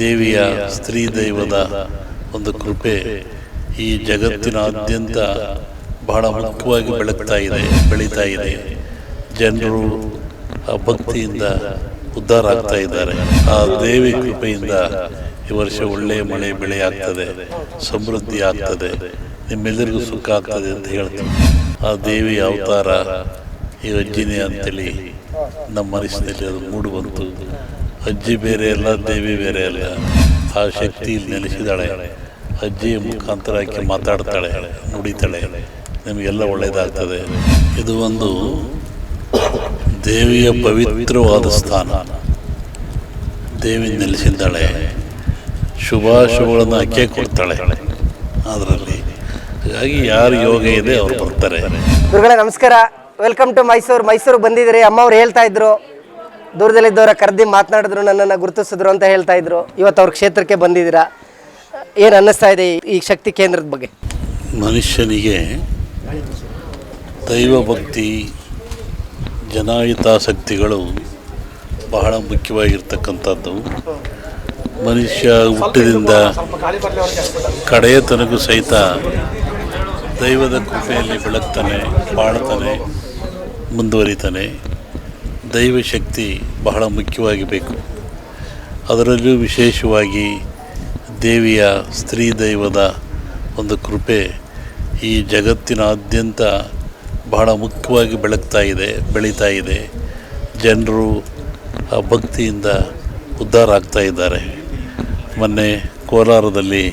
ದೇವಿಯ ಸ್ತ್ರೀ ದೈವದ ಒಂದು ಕೃಪೆ ಈ ಜಗತ್ತಿನಾದ್ಯಂತ ಬಹಳ ಮುಖ್ಯವಾಗಿ ಬೆಳಗ್ತಾ ಇದೆ, ಬೆಳೀತಾ ಇದೆ. ಜನರು ಆ ಭಕ್ತಿಯಿಂದ ಉದ್ಧಾರ ಆಗ್ತಾ ಇದ್ದಾರೆ. ಆ ದೇವಿ ಕೃಪೆಯಿಂದ ಈ ವರ್ಷ ಒಳ್ಳೆಯ ಮಳೆ ಬೆಳೆ ಆಗ್ತದೆ, ಸಮೃದ್ಧಿ ಆಗ್ತದೆ ನಿಮ್ಮೆಲ್ಲರಿಗೂ ಸುಖ ಆಗ್ತದೆ ಅಂತ ಹೇಳ್ತೀನಿ. ಆ ದೇವಿ ಅವತಾರ ಈ ಅಜ್ಜಿನೇ ಅಂತೇಳಿ ನಮ್ಮ ಮನಸ್ಸಿನಲ್ಲಿ ಅದು ಮೂಡು ಬಂತು ಅಜ್ಜಿ ಬೇರೆ ಅಲ್ಲ ದೇವಿ ಬೇರೆ ಅಲ್ಲ ಆ ಶಕ್ತಿ ಇಲ್ಲಿ ನೆಲೆಸಿದಾಳೆ ಅಜ್ಜಿ ಮುಖಾಂತರ ಆಕೆ ಮಾತಾಡ್ತಾಳೆ, ನುಡಿತಾಳೆ. ನಿಮಗೆಲ್ಲ ಒಳ್ಳೆಯದಾಗ್ತದೆ ಇದು ಒಂದು ದೇವಿಯ ಪವಿತ್ರವಾದ ಸ್ಥಾನ. ದೇವಿ ನೆಲೆಸಿದ್ದಾಳೆ. ಶುಭಾಶುಭಗಳನ್ನು ಆಕೆ ಕೊಡ್ತಾಳೆ. ಅದರಲ್ಲಿ ಹಾಗಾಗಿ ಯಾರು ಯೋಗ ಇದೆ, ಅವ್ರು ಬರ್ತಾರೆ. ನಮಸ್ಕಾರ. ವೆಲ್ಕಮ್ ಟು ಮೈಸೂರು ಮೈಸೂರು ಬಂದಿದ್ದೀರಿ. ಅಮ್ಮ ಅವ್ರು ಹೇಳ್ತಾ ಇದ್ರು. ದೂರದಲ್ಲಿದ್ದವರ ಕರೆದಿ ಮಾತನಾಡಿದ್ರು, ನನ್ನನ್ನು ಗುರುತಿಸಿದ್ರು ಅಂತ ಹೇಳ್ತಾ ಇದ್ರು. ಇವತ್ತು ಅವ್ರ ಕ್ಷೇತ್ರಕ್ಕೆ ಬಂದಿದ್ದೀರಾ? ಏನು ಅನ್ನಿಸ್ತಾ ಇದೆ ಈ- ಶಕ್ತಿ ಕೇಂದ್ರದ ಬಗ್ಗೆ? ಮನುಷ್ಯನಿಗೆ ದೈವ ಭಕ್ತಿ, ಜನಾಹಿತಾಸಕ್ತಿಗಳು ಬಹಳ ಮುಖ್ಯವಾಗಿರ್ತಕ್ಕಂಥದ್ದು. ಮನುಷ್ಯ ಹುಟ್ಟಿದಿಂದ ಕಡೆಯ ತನಗೂ ಸಹಿತ ದೈವದ ಕೃಪೆಯಲ್ಲಿ ಬೆಳಗ್ತಾನೆ, ಬಾಳ್ತಾನೆ, ಮುಂದುವರಿತಾನೆ. ದೈವ ಶಕ್ತಿ ಬಹಳ ಮುಖ್ಯವಾಗಿ ಬೇಕು ಅದರಲ್ಲೂ ವಿಶೇಷವಾಗಿ ದೇವಿಯ ಸ್ತ್ರೀ ದೈವದ ಒಂದು ಕೃಪೆ ಈ ಜಗತ್ತಿನಾದ್ಯಂತ ಬಹಳ ಮುಖ್ಯವಾಗಿ ಬೆಳಗ್ತಾ ಇದೆ, ಬೆಳೀತಾ ಇದೆ. ಜನರು ಆ ಭಕ್ತಿಯಿಂದ ಉದ್ಧಾರ ಆಗ್ತಾ ಇದ್ದಾರೆ. ಮೊನ್ನೆ ಕೋಲಾರದಲ್ಲಿ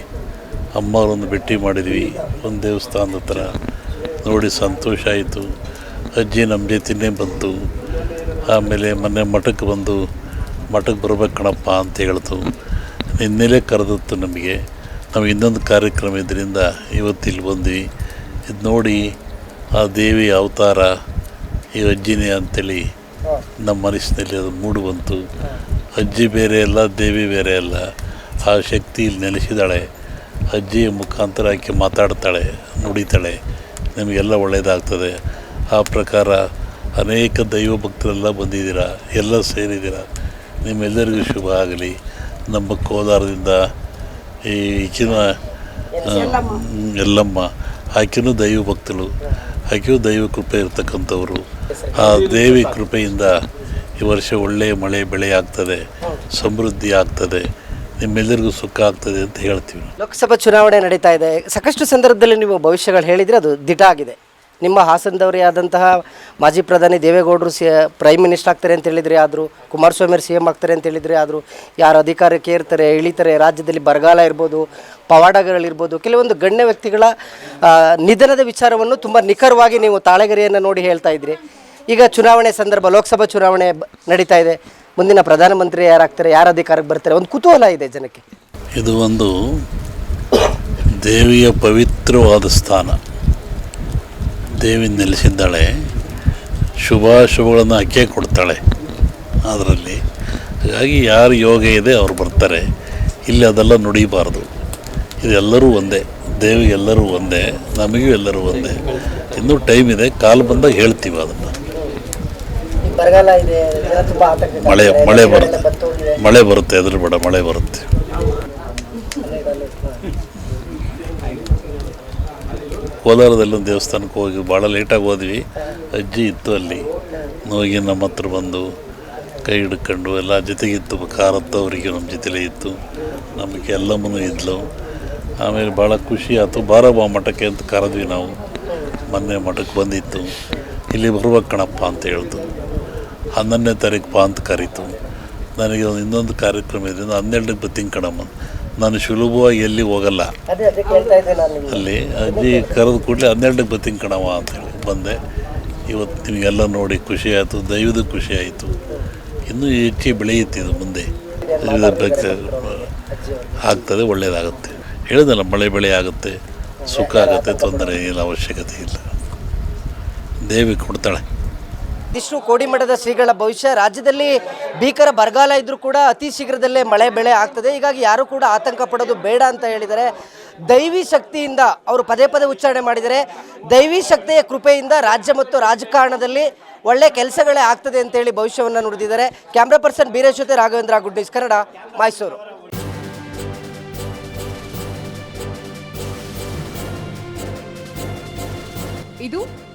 ಅಮ್ಮವರೊಂದು ಭೇಟಿ ಮಾಡಿದ್ವಿ. ಒಂದು ದೇವಸ್ಥಾನದ ಹತ್ರ ನೋಡಿ ಸಂತೋಷ ಆಯಿತು. ಅಜ್ಜಿ ನಮ್ಮ ಜೊತೆನೇ ಬಂತು. ಆಮೇಲೆ ಮೊನ್ನೆ ಮಠಕ್ಕೆ ಬಂದು ಮಠಕ್ಕೆ ಬರ್ಬೇಕು ಕಣಪ್ಪ ಅಂತ ಹೇಳ್ತು. ನಿನ್ನೆಲೇ ಕರೆದಿತ್ತು ನಮಗೆ. ನಾವು ಇನ್ನೊಂದು ಕಾರ್ಯಕ್ರಮ ಇದರಿಂದ ಇವತ್ತಿಲ್ಲಿ ಬಂದ್ವಿ. ಇದು ನೋಡಿ ಆ ದೇವಿ ಅವತಾರ, ಈ ಅಜ್ಜಿನೇ ಅಂತೇಳಿ ನಮ್ಮ ಮನಸ್ಸಿನಲ್ಲಿ ಅದು ಮೂಡು ಬಂತು. ಅಜ್ಜಿ ಬೇರೆ ಅಲ್ಲ, ದೇವಿ ಬೇರೆ ಅಲ್ಲ. ಆ ಶಕ್ತಿ ಇಲ್ಲಿ ನೆಲೆಸಿದಾಳೆ ಅಜ್ಜಿಯ ಮುಖಾಂತರ ಆಕೆ ಮಾತಾಡ್ತಾಳೆ, ನುಡಿತಾಳೆ. ನಮಗೆಲ್ಲ ಒಳ್ಳೆಯದಾಗ್ತದೆ ಆ ಪ್ರಕಾರ ಅನೇಕ ದೈವ ಭಕ್ತರೆಲ್ಲ ಬಂದಿದ್ದೀರಾ? ಎಲ್ಲ ಸೇರಿದ್ದೀರ? ನಿಮ್ಮೆಲ್ಲರಿಗೂ ಶುಭ ಆಗಲಿ. ನಮ್ಮ ಕೋಲಾರದಿಂದ ಈ ಈಚಿನ ಎಲ್ಲಮ್ಮ ಆಕೆನೂ ದೈವ ಭಕ್ತಳು ಆಕೆಯೂ ದೈವ ಕೃಪೆ ಇರತಕ್ಕಂಥವರು. ಆ ದೇವಿ ಕೃಪೆಯಿಂದ ಈ ವರ್ಷ ಒಳ್ಳೆಯ ಮಳೆ ಬೆಳೆ ಆಗ್ತದೆ ಸಮೃದ್ಧಿ ಆಗ್ತದೆ ನಿಮ್ಮೆಲ್ಲರಿಗೂ ಸುಖ ಆಗ್ತದೆ ಅಂತ ಹೇಳ್ತೀವಿ ಲೋಕಸಭಾ ಚುನಾವಣೆ ನಡೀತಾ ಇದೆ. ಸಾಕಷ್ಟು ಸಂದರ್ಭದಲ್ಲಿ ನೀವು ಭವಿಷ್ಯಗಳು ಹೇಳಿದರೆ ಅದು ದಿಟ ಆಗಿದೆ. ನಿಮ್ಮ ಹಾಸನದವರೇ ಆದಂತಹ ಮಾಜಿ ಪ್ರಧಾನಿ ದೇವೇಗೌಡರು ಸಿ ಪ್ರೈಮ್ ಮಿನಿಸ್ಟರ್ ಆಗ್ತಾರೆ ಅಂತ ಹೇಳಿದರೆ ಆದರೂ, ಕುಮಾರಸ್ವಾಮಿ ಸಿ ಎಂ ಆಗ್ತಾರೆ ಅಂತ ಹೇಳಿದರೆ ಆದರೂ, ಯಾರು ಅಧಿಕಾರಕ್ಕೆ ಏರ್ತಾರೆ, ಇಳಿತಾರೆ, ರಾಜ್ಯದಲ್ಲಿ ಬರಗಾಲ ಇರ್ಬೋದು, ಪವಾಡಗಳಿರ್ಬೋದು, ಕೆಲವೊಂದು ಗಣ್ಯ ವ್ಯಕ್ತಿಗಳ ನಿಧನದ ವಿಚಾರವನ್ನು ತುಂಬ ನಿಖರವಾಗಿ ನೀವು ತಾಳೆಗರಿಯನ್ನು ನೋಡಿ ಹೇಳ್ತಾ ಇದ್ರಿ. ಈಗ ಚುನಾವಣೆ ಸಂದರ್ಭ, ಲೋಕಸಭಾ ಚುನಾವಣೆ ನಡೀತಾ ಇದೆ. ಮುಂದಿನ ಪ್ರಧಾನಮಂತ್ರಿ ಯಾರಾಗ್ತಾರೆ, ಯಾರು ಅಧಿಕಾರಕ್ಕೆ ಬರ್ತಾರೆ, ಒಂದು ಕುತೂಹಲ ಇದೆ ಜನಕ್ಕೆ. ಇದು ಒಂದು ದೇವಿಯ ಪವಿತ್ರವಾದ ಸ್ಥಾನ. ದೇವಿ ನೆಲೆಸಿದ್ದಾಳೆ. ಶುಭಾಶುಭಗಳನ್ನು ಆಕೆ ಕೊಡ್ತಾಳೆ. ಅದರಲ್ಲಿ ಹಾಗಾಗಿ ಯಾರು ಯೋಗ ಇದೆ ಅವ್ರು ಬರ್ತಾರೆ. ಇಲ್ಲಿ ಅದೆಲ್ಲ ನುಡಿಬಾರ್ದು. ಇದೆಲ್ಲರೂ ಒಂದೇ. ದೇವಿಗೆಲ್ಲರೂ ಒಂದೇ. ನಮಗೂ ಎಲ್ಲರೂ ಒಂದೇ. ಇನ್ನೂ ಟೈಮ್ ಇದೆ. ಕಾಲು ಬಂದಾಗ ಹೇಳ್ತೀವಿ ಅದನ್ನು. ಮಳೆ ಮಳೆ ಬರುತ್ತೆ. ಮಳೆ ಬರುತ್ತೆ. ಎದುರು ಬೇಡ ಮಳೆ ಬರುತ್ತೆ. ಕೋಲಾರದಲ್ಲಿ ಒಂದು ದೇವಸ್ಥಾನಕ್ಕೆ ಹೋಗಿ ಭಾಳ ಲೇಟಾಗಿ ಹೋದ್ವಿ. ಅಜ್ಜಿ ಇತ್ತು ಅಲ್ಲಿ. ಹೋಗಿ ನಮ್ಮ ಹತ್ರ ಬಂದು ಕೈ ಹಿಡ್ಕೊಂಡು ಎಲ್ಲ ಜೊತೆಗಿತ್ತು ಕಾರತ್ತವರಿಗೆ ನಮ್ಮ ಜೊತೆಲೇ ಇತ್ತು. ನಮಗೆ ಎಲ್ಲಮ್ಮನು ಇದ್ಲು. ಆಮೇಲೆ ಭಾಳ ಖುಷಿ ಆಯಿತು. ಬಾ ಮಠಕ್ಕೆ ಅಂತ ಕರೆದ್ವಿ ನಾವು. ಮೊನ್ನೆ ಮಠಕ್ಕೆ ಬಂದಿತ್ತು. ಇಲ್ಲಿ ಬರ್ಬೇಕು ಕಣಪ್ಪ ಅಂತ ಹೇಳ್ತು. ಹನ್ನೊಂದನೇ ತಾರೀಕು ಬಾ ಅಂತ ಕರೀತು. ನನಗೆ ಇನ್ನೊಂದು ಕಾರ್ಯಕ್ರಮ ಇದೆ. ಹನ್ನೆರಡಕ್ಕೆ ಬರ್ತೀನಿ ಕಣಮ್ಮ. ನಾನು ಸುಲಭವಾಗಿ ಎಲ್ಲಿ ಹೋಗಲ್ಲ. ಅಲ್ಲಿ ಅಜ್ಜಿ ಕರೆದು ಕೂಡಲೇ ಹನ್ನೆರಡಕ್ಕೆ ಬರ್ತೀನಿ ಕಣವ ಅಂತೇಳಿ ಬಂದೆ. ಇವತ್ತು ನಿಮಗೆಲ್ಲ ನೋಡಿ ಖುಷಿ ಆಯಿತು ದೈವದ ಖುಷಿ ಆಯಿತು. ಇನ್ನೂ ಹೆಚ್ಚು ಬೆಳೆಯುತ್ತೆ ಇದು ಮುಂದೆ. ಆಗ್ತದೆ ಒಳ್ಳೆಯದಾಗುತ್ತೆ ಹೇಳಿದಲ್ಲ ಮಳೆ ಬೆಳೆ ಆಗುತ್ತೆ ಸುಖ ಆಗುತ್ತೆ ತೊಂದರೆ ಏನಿಲ್ಲ ಅವಶ್ಯಕತೆ ಇಲ್ಲ. ದೇವಿ ಕೊಡ್ತಾಳೆ. ಇದಿಷ್ಟು ಕೋಡಿಮಠದ ಶ್ರೀಗಳ ಭವಿಷ್ಯ. ರಾಜ್ಯದಲ್ಲಿ ಭೀಕರ ಬರಗಾಲ ಇದ್ದರೂ ಕೂಡ ಅತಿ ಶೀಘ್ರದಲ್ಲೇ ಮಳೆ ಬೆಳೆ ಆಗ್ತದೆ. ಹೀಗಾಗಿ ಯಾರು ಕೂಡ ಆತಂಕ ಪಡೋದು ಬೇಡ ಅಂತ ಹೇಳಿದರೆ, ದೈವಿ ಶಕ್ತಿಯಿಂದ ಅವರು ಪದೇ ಪದೇ ಉಚ್ಚಾರಣೆ ಮಾಡಿದರೆ, ದೈವಿ ಶಕ್ತಿಯ ಕೃಪೆಯಿಂದ ರಾಜ್ಯ ಮತ್ತು ರಾಜಕಾರಣದಲ್ಲಿ ಒಳ್ಳೆ ಕೆಲಸಗಳೇ ಆಗ್ತದೆ ಅಂತೇಳಿ ಭವಿಷ್ಯವನ್ನು ನುಡಿದಿದ್ದಾರೆ. ಕ್ಯಾಮ್ರಾ ಪರ್ಸನ್ ಬೀರೇಶ್ ಜೊತೆ ರಾಘವೇಂದ್ರ ಗುಡ್ ಕನ್ನಡ, ಮೈಸೂರು. ಇದು